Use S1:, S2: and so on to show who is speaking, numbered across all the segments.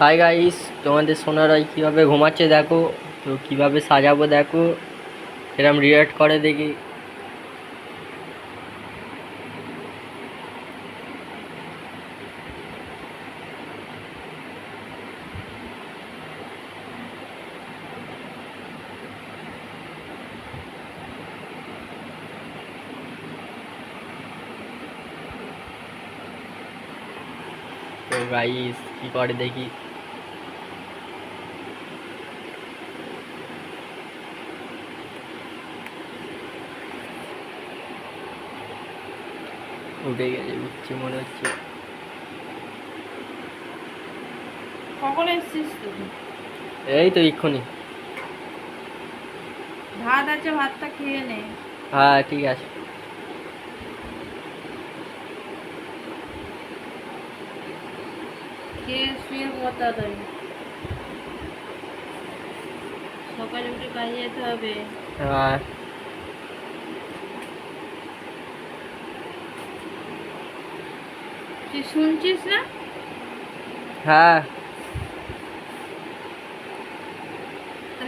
S1: Hi guys তোমাদের সোনারাই কীভাবে ঘুমাচ্ছে দেখো, তো কীভাবে সাজাবো দেখো এরম রিয়াক্ট করে দেখি। গাইস কী করে দেখি? উঠে গেছে উঠছে মনে হচ্ছে।
S2: কখন এসছিস তুই?
S1: এই তো এক্ষুনি।
S2: ভাত আছে ভাতটা খেয়ে নে।
S1: হ্যাঁ ঠিক আছে।
S2: খেয়ে শুয়ে পড় তাড়াতাড়ি সকালে উঠে কাজে যেতে হবে।
S1: হ্যাঁ।
S2: তুই শুনছিস না?
S1: হ্যাঁ।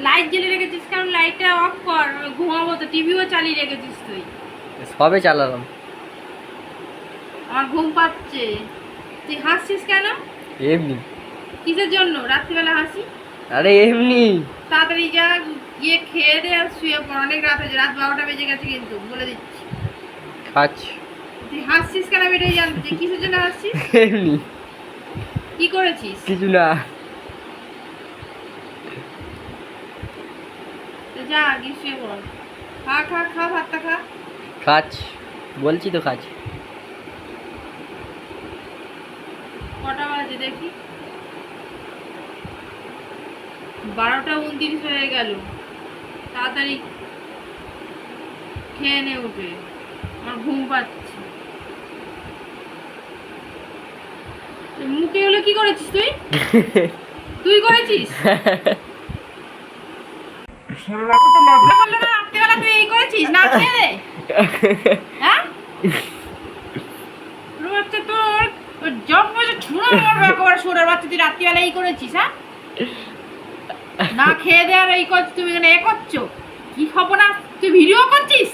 S2: লাইট জ্বেলে রেখেছিস কারণ লাইটটা অফ কর ঘুমাবো তো টিভিও চালিয়ে রেখেছিস তুই।
S1: সবে চালালাম।
S2: আমার ঘুম পাচ্ছে। তুই হাসছিস কেন?
S1: এমনি।
S2: কিসের জন্য? রাত্রিবেলা হাসি?
S1: আরে এমনি।
S2: তাড়াতাড়ি যা গিয়ে খেয়ে দে আর শুয়ে পড়। অনেক রাত হয়েছে রাত বারোটা বেজে গেছে কিন্তু বলে দিচ্ছি।
S1: খাচ্ছি।
S2: তুই হাসছিস কেন আমি এটাই জানতে চাই কিসের জন্য হাসছিস?
S1: এমনি।
S2: কি করেছিস?
S1: কিছু না।
S2: তো যা গিয়ে শুয়ে পড়। খা খা খা ভাতটা খা।
S1: খাচ্ছি? বলছি তো খাচ্ছি।
S2: কটা বাজে দেখি? বারোটা উনত্রিশ হয়ে গেল। তাড়াতাড়ি খেয়ে নে উঠে। আমার ঘুম পাচ্ছে। মুখে হলো কি করেছিস তুই? তুই করেছিস? এই করেছিস হ্যাঁ না খেয়ে দে আর এই করছিস, তুমি এখানে এ করছ। কি খবর না? তুই ভিডিও করছিস?